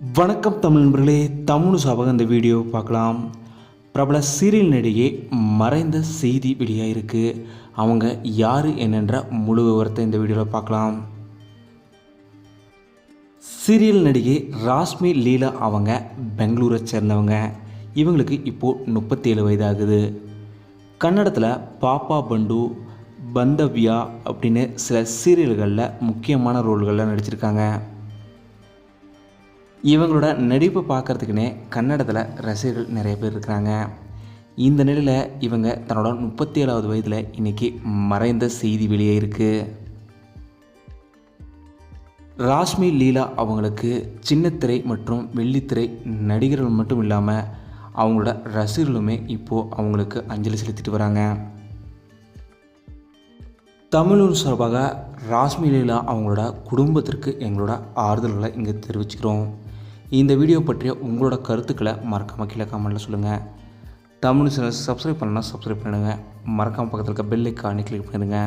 வணக்கம் தமிழ் நண்பர்களே தமிழ் சாபக இந்த வீடியோ பார்க்கலாம். பிரபல சீரியல் நடிகை மறைந்த செய்தி வெளியாகிருக்கு அவங்க யார் என்னென்ற முழு விவரத்தை இந்த வீடியோவில் பார்க்கலாம். சீரியல் நடிகை ராஷ்மி லீலா அவங்க பெங்களூரை சேர்ந்தவங்க. இவங்களுக்கு இப்போது முப்பத்தேழு வயதாகுது. கன்னடத்தில் பாப்பா பண்டு பந்தவ்யா அப்படின்னு சில சீரியல்களில் முக்கியமான ரோல்களில் நடிச்சிருக்காங்க. இவங்களோட நடிப்பை பார்க்கறதுக்குனே கன்னடத்தில் ரசிகர்கள் நிறைய பேர் இருக்கிறாங்க. இந்த நிலையில் இவங்க தன்னோட முப்பத்தி ஏழாவது வயதில் இன்றைக்கி மறைந்த செய்தி வெளியே இருக்குது ராஷ்மி லீலா அவங்களுக்கு சின்னத்திரை மற்றும் வெள்ளித்திரை நடிகர்கள் மட்டும் இல்லாமல் அவங்களோட ரசிகர்களுமே இப்போது அவங்களுக்கு அஞ்சலி செலுத்திட்டு வராங்க. தமிழூர் சார்பாக ராஷ்மி லீலா அவங்களோட குடும்பத்திற்கு எங்களோட ஆறுதல்களை இங்கே தெரிவிச்சுக்கிறோம். இந்த வீடியோ பற்றிய உங்களோட கருத்துக்களை மறக்காமல் கீழே கமெண்ட்டில் சொல்லுங்கள் தமிழ் சேனல் சப்ஸ்கிரைப் பண்ணலாம் சப்ஸ்கிரைப் பண்ணிடுங்க. மறக்காமல் பக்கத்தில் இருக்க பெல் ஐக்கானே கிளிக் பண்ணிடுங்க.